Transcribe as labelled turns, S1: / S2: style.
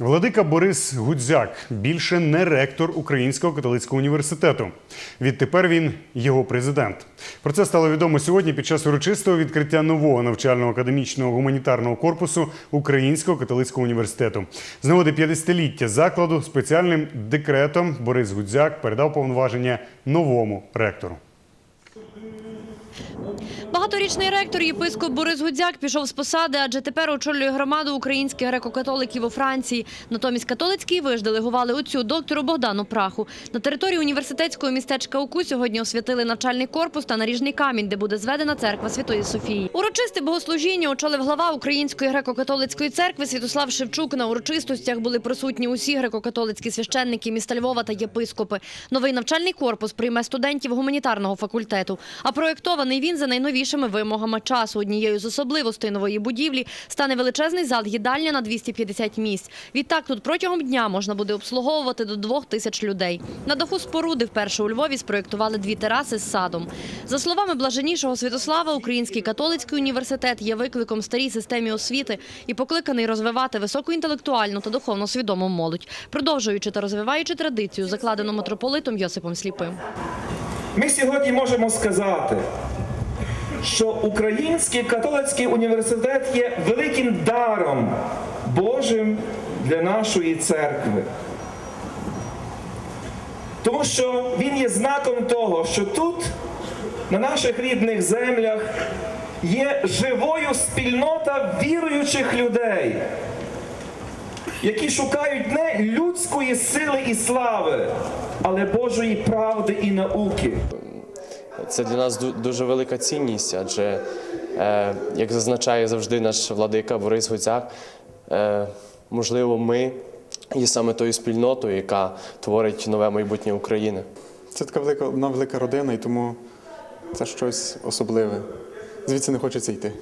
S1: Владика Борис Гудзяк більше не ректор Українського католицького університету. Відтепер він його президент. Про це стало відомо сьогодні під час урочистого відкриття нового навчального академічного гуманітарного корпусу Українського католицького університету. З нагоди 50-ліття закладу спеціальним декретом Борис Гудзяк передав повноваження новому ректору.
S2: Багаторічний ректор єпископ Борис Гудзяк пішов з посади, адже тепер очолює громаду українських греко-католиків у Франції. Натомість католицький виш делегували отцю доктору Богдану Праху. На території університетського містечка УКУ сьогодні освятили навчальний корпус та наріжний камінь, де буде зведена церква Святої Софії. Урочисте богослужіння очолив глава Української греко-католицької церкви Святослав Шевчук. На урочистостях були присутні усі греко-католицькі священники міста Львова та єпископи. Новий навчальний корпус прийме студентів гуманітарного факультету. А проєктований він за найновішими вимогами часу. Однією з особливостей нової будівлі стане величезний зал їдальня на 250 місць. Відтак тут протягом дня можна буде обслуговувати до двох тисяч людей. На даху споруди вперше у Львові спроєктували дві тераси з садом. За словами блаженнішого Святослава, Український католицький університет є викликом старій системі освіти і покликаний розвивати високоінтелектуальну та духовно свідому молодь, продовжуючи та розвиваючи традицію, закладену митрополитом Йосипом Сліпим.
S3: Ми сьогодні можемо сказати, що Український католицький університет є великим даром Божим для нашої церкви. Тому що він є знаком того, що тут, на наших рідних землях, є живою спільнота віруючих людей, які шукають не людської сили і слави, але Божої правди і науки.
S4: Це для нас дуже велика цінність, адже, е, як зазначає завжди наш владика Борис Гуцяк, е, можливо, ми є саме тою спільнотою, яка творить нове майбутнє України.
S5: Це така велика одна велика родина, і тому це щось особливе. Звідси не хочеться йти.